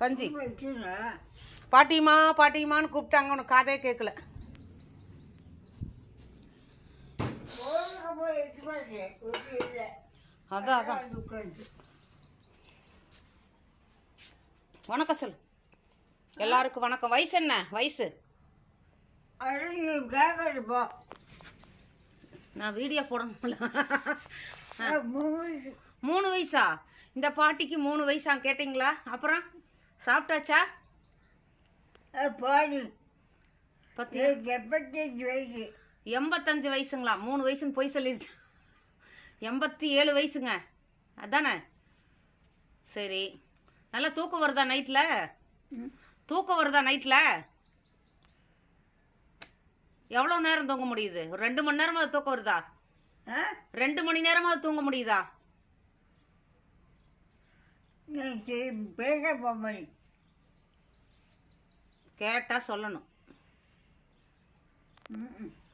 கஞ்சி. பாட்டிமா பாட்டிமான்னு கூப்பிட்டாங்க. உனக்கு காதே கேட்கல அதான் அதான். வணக்கம் சொல்லு. எல்லாருக்கும் வணக்கம். வயசு என்ன? வயசு? நான் வீடியோ போடணும்ல. மூணு வயசா? இந்த பாட்டிக்கு மூணு வயசா கேட்டிங்களா? அப்புறம்? சாப்பிட்டாச்சா? பாடி. பத்தி எப்பத்தஞ்சு வயசு. எண்பத்தஞ்சு வயசுங்களா? மூணு வயசுன்னு போய் சொல்லிடுச்சு எண்பத்தி ஏழு வயசுங்க. அதானே? சரி. நல்லா தூக்கம் வருதா நைட்டில் தூக்கம் வருதா நைட்டில் எவ்வளோ நேரம் தூங்க முடியுது? ஒரு ரெண்டு மணி நேரமாவது தூக்கம் வருதா? ஆ? ரெண்டு மணி நேரமாவது தூங்க முடியுதா? பேச போமணி கேட்டால் சொல்லணும்.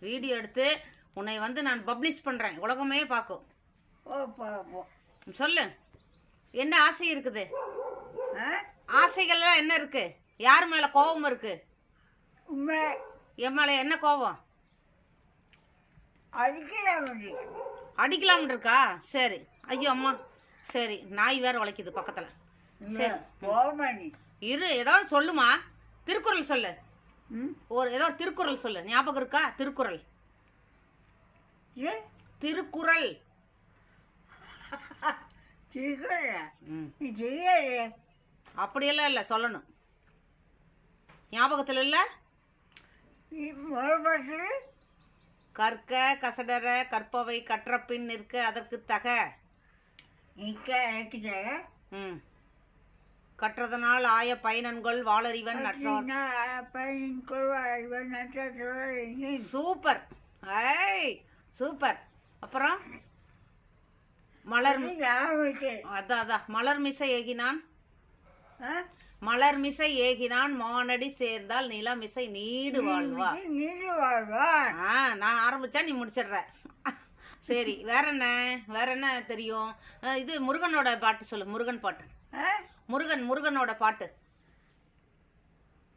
வீடியோ எடுத்து உன்னை வந்து நான் பப்ளிஷ் பண்ணுறேன் உலகமே பார்க்கும். ஓ பார்ப்போம் சொல்லு. என்ன ஆசை இருக்குது? ஆசைகள்லாம் என்ன இருக்கு? யார் மேலே கோபம் இருக்கு? உண்மை. என் மேலே என்ன கோபம்? அடிக்கலாம் வந்து அடிக்கலாம்னு இருக்கா? சரி. ஐயோ அம்மா. சரி நாய் வேற உழைக்குது பக்கத்தில். சரி. போமணி இரு ஏதாவது சொல்லுமா? திருக்குறள் சொல்லு. ம்? ஒரு ஏதோ திருக்குறள் சொல்லு. ஞாபகம் இருக்கா? திருக்குறள். திருக்குறள். அப்படியெல்லாம் இல்லை சொல்லணும். ஞாபகத்தில் இல்லை? கற்க கசடர கற்பவை கற்றபின் நிற்க அதற்கு தக. கற்றதனால் ஆய பயனன்கள் வாளறிவன் கொள்வாழ்வன் நட்சத்திர சூப்பர். ஐய் சூப்பர். அப்புறம்? மலர் அதான் அதான் மலர் மிசை ஏகினான். மலர் மிசை ஏகினான். மானடி சேர்ந்தால் நிலமிசை நீடு வாழ்வா நீடு வாழ்வான் ஆ நான் ஆரம்பிச்சா நீ முடிச்சிடுற. சரி வேற என்ன? வேற என்ன தெரியும்? இது முருகனோட பாட்டு சொல்லு முருகன் பாட்டு. முருகன் முருகனோட பாட்டு.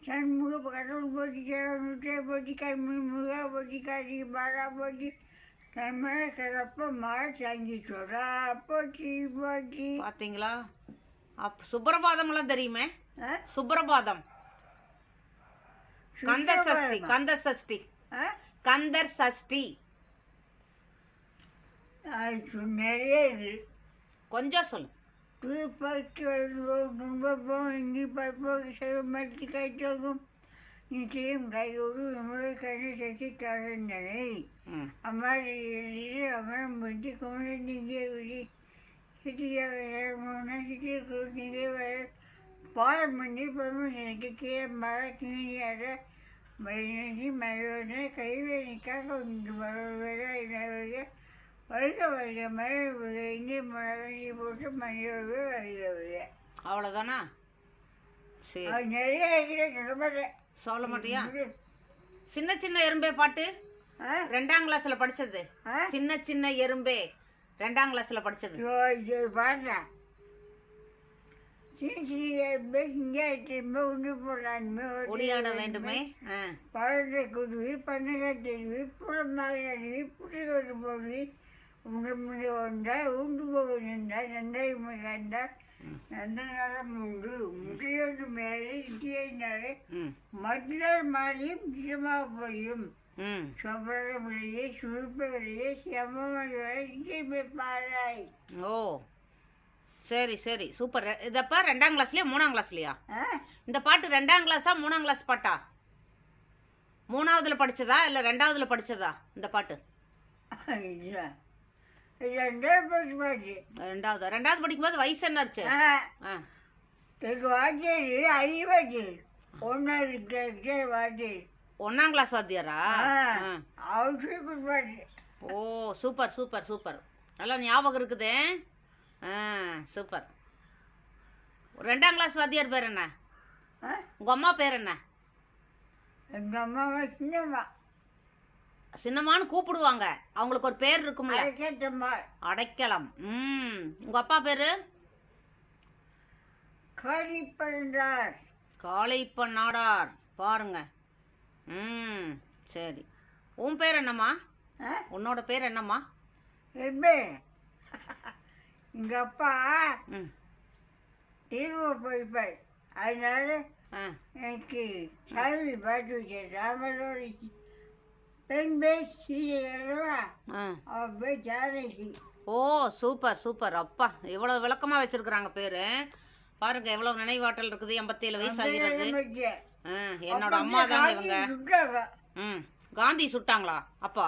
சண்முக கடவுள் போட்டி முட்டை போட்டி கண்மணி முருகா போட்டி காட்சி பாடா போட்டி கண்மழ சிறப்ப மழை சாங்கி சொல்றா போட்டி போட்டி பாத்தீங்களா? அப் சுப்பிரபாதம்லாம் தெரியுமே? சுப்பிரபாதம். கந்தர் சஷ்டி கந்தர் சஷ்டி? கந்தர் சஷ்டி. நிறைய கொஞ்சம் சொல்லு. துடுப்பாக்கி வருவோம் துன்பப்போம் இங்கி பார்ப்போம். சிவமர்த்தி கைத்தோகும் நிச்சயம் கையோடு விமுறை கண்ணு சசி கலந்தனை அம்மாடி அமரம் புத்தி குமரன் நீங்கே விழி சிட்டியாக மூணு சிட்டி நீங்கே வர. பாலம் பண்ணி பெருமை எனக்கு கீழே மழை மயிலி மயோட கைவேணிக்காக ஒன்று வருவதாக வருக வருக மழை வருக இங்கே மழை போட்டு மழையோடு வருக வருக அவ்வளோதானா சரி. அது நிறைய இருக்கிற சொல்ல மாட்டேன். சொல்ல மாட்டியா? சின்ன சின்ன எறும்பே பாட்டு. ரெண்டாம் கிளாஸ்ல படிச்சது? சின்ன சின்ன எறும்பே. ரெண்டாம் கிளாஸ்ல படிச்சது. போடலான்னு ஒளியாட வேண்டுமே. பழத்தை குருவி பண்ணகத்தருவி புலமாகி புட்டுக்கொண்டு போவி உண்டு முடி ஒன்றா உண்டு போவதுண்டா நன்றை முகண்டா நல்ல நலம் உண்டு. முட்டையொன்று மேலே இட்டியினாலே ம். மற்றொரு மாறியும் நிஜமாக பொழியும் சொப்பர விலையே சுருப்ப விலையே பாராய் ஓ. சரி சரி. சூப்பர். இதப்பா ரெண்டாம் கிளாஸ்லயா மூணாம் கிளாஸ்லயா? இந்த பாட்டு ரெண்டாம் கிளாஸா மூணாம் கிளாஸ் பாட்டா? மூணாவதுல படிச்சதா இல்ல ரெண்டாவதுல படிச்சதா இந்த பாட்டு? ரெண்டாவது ரெண்டாவது படிக்கும்போது வயசு என்ன ஆச்சு? ஆ. ஆ. எனக்கு வாத்தியார் ஐவாட்டி ஒன்றாவது கிளாஸ் வாத்தியார். ஒன்னாம் கிளாஸ் வாத்தியாரா? ஆ. அவசியம் ஓ சூப்பர் சூப்பர் சூப்பர். நல்லா ஞாபகம் இருக்குதே. ஆ சூப்பர். ரெண்டாம் கிளாஸ் வாத்தியார் பேர் என்ன? ஆ. உங்க அம்மா பேர் என்ன? எங்கள் அம்மாவை சின்னம்மா சின்னம்மான்னு கூப்பிடுவாங்க. அவங்களுக்கு ஒரு பேர் இருக்கும்ல. அடைக்கலம். ம். உங்க அப்பா பேரு? காளிப்பண்டார் காளைப்ப நாடார் பாருங்க. ம். சரி. உன் பேர் என்னம்மா? உன்னோட பேர் என்னம்மா? எங்கள் அப்பா ம். தீர்வு போய்ப்பார் அதனால எனக்கு சாமி பாட்டு வச்சேன். ராமனோட ஓ சூப்பர் சூப்பர். அப்பா எவ்வளோ விளக்கமாக வச்சுருக்குறாங்க பேர். பாருங்க எவ்வளோ நினைவாற்றல் இருக்குது. எண்பத்தேழு வயசு ஆகிறது. என்னோட அம்மா தாங்க இவங்க. ம் காந்தி சுட்டாங்களா? அப்பா.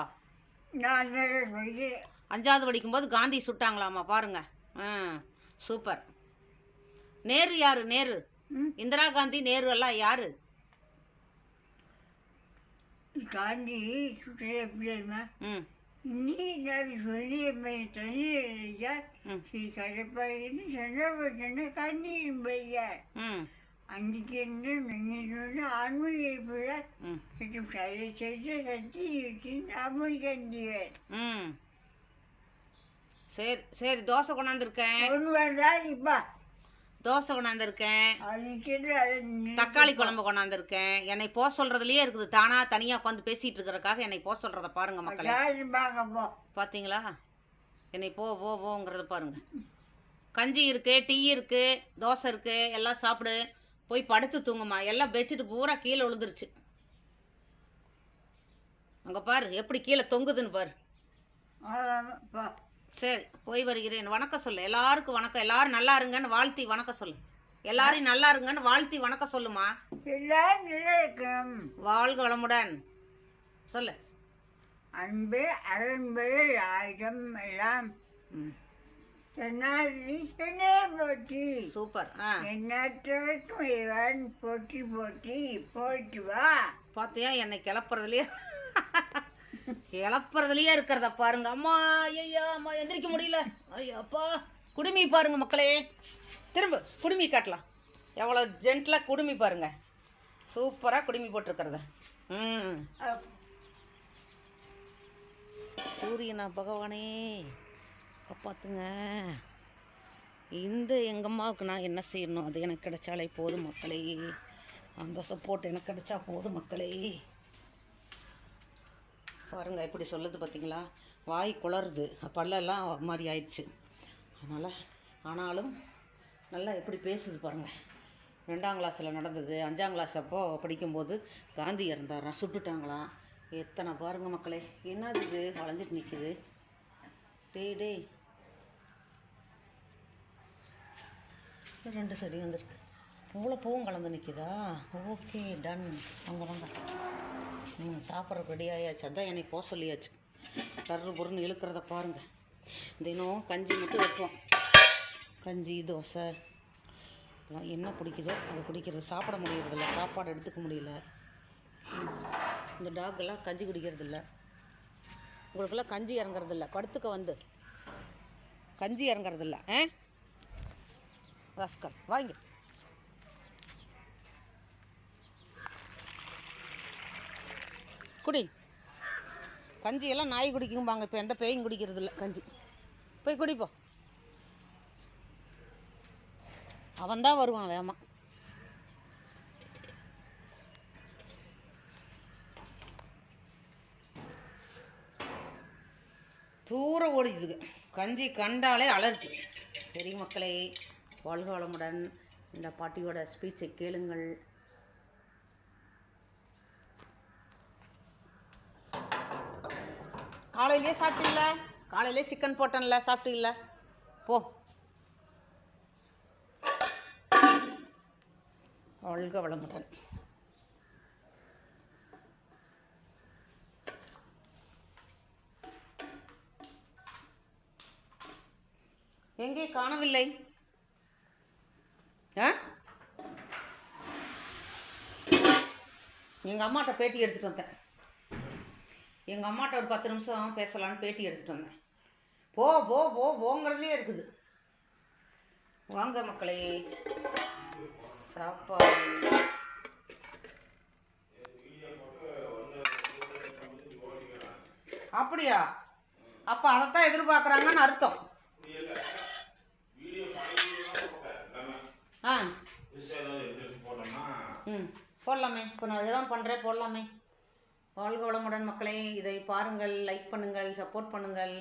அஞ்சாவது படிக்கும்போது காந்தி சுட்டாங்களாம்மா பாருங்க. ஆ சூப்பர். நேரு யாரு? நேரு. ம். இந்திரா காந்தி நேரு எல்லாம் யாரு? காந்தி சுற்றுலா எப்படிமா ம். இன்னி நான் சொல்லி தண்ணீர் ம். ஸ்ரீ கடப்பாயின்னு சொன்ன கண்ணீர் பையன் ம். அன்றைக்கிருந்து நின்று ஆன்மீக ம். மற்றும் சரி செய்து சக்தி வச்சு ம். சரி சரி தோசை கொண்டாந்துருக்கேன். ஒன்று வேண்டாம் இப்பா தோசை கொண்டாந்துருக்கேன். தக்காளி குழம்பு கொண்டாந்துருக்கேன். என்னை போக சொல்கிறதுலையே இருக்குது. தானா தனியாக உட்காந்து பேசிகிட்டு இருக்கிறக்காக என்னை போக சொல்கிறத பாருங்க மக்களே. பார்த்தீங்களா என்னை போ போ போங்கிறத பாருங்க. கஞ்சி இருக்கு டீ இருக்கு தோசை இருக்கு எல்லாம் சாப்பிடு. போய் படுத்து தூங்குமா எல்லாம் பெட்ஷீட் பூரா கீழே விழுந்துருச்சு. அங்கே பாரு எப்படி கீழே தொங்குதுன்னு பாரு. சரி போய் வருகிறேன். வணக்கம் சொல்லு. எல்லாருக்கும் வணக்கம். எல்லாரும் நல்லா இருங்கன்னு வாழ்த்தி வணக்கம் சொல்லு. எல்லாரையும் நல்லா இருங்கன்னு வாழ்த்தி வணக்கம் சொல்லுமா? எல்லாம் நல்லா இருக்கணும். வாழ்க வளமுடன். சொல்லு. அன்பு அன்பு ஆயுதம் எல்லாம். தென்னாலிசனே போற்றி. சூப்பர். ஆ. எண்ணற்றவர்க்கும் இவன் போற்றி போற்றி போயிட்டு வா. பார்த்தியா என்னை கிளப்புறதுலயே? கிளப்புறதுலயே இருக்கிறத பாருங்க. அம்மா ஐயா அம்மா எந்திரிக்க முடியல. ஐயா அப்பா. குடுமி பாருங்க மக்களே. திரும்ப குடுமி காட்டலாம். எவ்வளோ ஜென்டலாக குடுமி பாருங்க. சூப்பராக குடுமி போட்டிருக்கிறத. ம். சூரியனா பகவானே. காப்பாத்துங்க. இந்த எங்கள் அம்மாவுக்கு நான் என்ன செய்யணும்? அது எனக்கு கிடைச்சாலே போதும் மக்களே. அந்த சப்போர்ட் எனக்கு கிடைச்சா போதும் மக்களே. பாருங்கள் எப்படி சொல்லுது பார்த்தீங்களா வாய் குளருது. பல்லெல்லாம் ஒரு மாதிரி ஆயிடுச்சு. அதனால் ஆனாலும் நல்லா எப்படி பேசுது பாருங்கள் ரெண்டாம் கிளாஸில் நடந்தது. அஞ்சாம் கிளாஸ் அப்போது படிக்கும்போது காந்தி இறந்தாராம் சுட்டுட்டாங்களாம் எத்தனை பாருங்கள் மக்களே. என்னது இது? வளைஞ்சிட்டு நிற்குது டேய் டேய். ரெண்டு செடி வந்திருக்கு. இவ்வளோ பூவும் கலந்து நிற்குதா ஓகே டன். வாங்க வாங்க. ம் சாப்பிட்ற ரெடி ஆயாச்சு. அதான் என்னை போக சொல்லியாச்சு. கரு பொருன்னு இழுக்கிறத பாருங்கள் தினம் கஞ்சி மட்டும் வைப்போம். கஞ்சி தோசை. இதெல்லாம் என்ன பிடிக்குதோ அதை குடிக்கிறது. சாப்பிட முடியறதில்ல. சாப்பாடு எடுத்துக்க முடியல. இந்த டாக் எல்லாம் கஞ்சி குடிக்கிறதில்ல. உங்களுக்கெல்லாம் கஞ்சி இறங்குறதில்ல. படுத்துக்க வந்து. கஞ்சி இறங்குறதில்ல. ஆ? வாஸ்கர் வாங்க. குடி. கஞ்சி எல்லாம் நாய் குடிக்கும்பாங்க இப்போ எந்த பேயும் குடிக்கிறது இல்லை கஞ்சி. போய் குடிப்போ. அவன் தான் வருவான் வேமா தூரம் ஓடிக்குதுங்க கஞ்சி கண்டாலே அலர்ஜி. பெரிய மக்களே வாழ்க வளமுடன். இந்த பாட்டியோட ஸ்பீச்சை கேளுங்கள். காலையிலே சாப்பிட்டீங்கள? காலையிலே சிக்கன் போட்டேன்ல சாப்பிட்டீங்கள? போ. வாழ்க வளமுடன் எங்கே? காணவில்லை. ஆ? எங்கள் அம்மாட்ட பேட்டி எடுத்துகிட்டு வந்தேன். எங்கள் அம்மாட்ட ஒரு பத்து நிமிஷம் பேசலான்னு பேட்டி எடுத்துகிட்டு வந்தேன். போ போ போ போங்கிறதுலே இருக்குது. வாங்க மக்களே சாப்பாடு. அப்படியா? அப்போ அதைத்தான் எதிர்பார்க்குறாங்கன்னு அர்த்தம். ஆ. ம் போடலாமே. இப்போ நான் இதான் பண்ணுறேன் போடலாமே. வாழ்க வளமுடன் மக்களே. இதை பாருங்கள் லைக் பண்ணுங்கள் சப்போர்ட் பண்ணுங்கள்.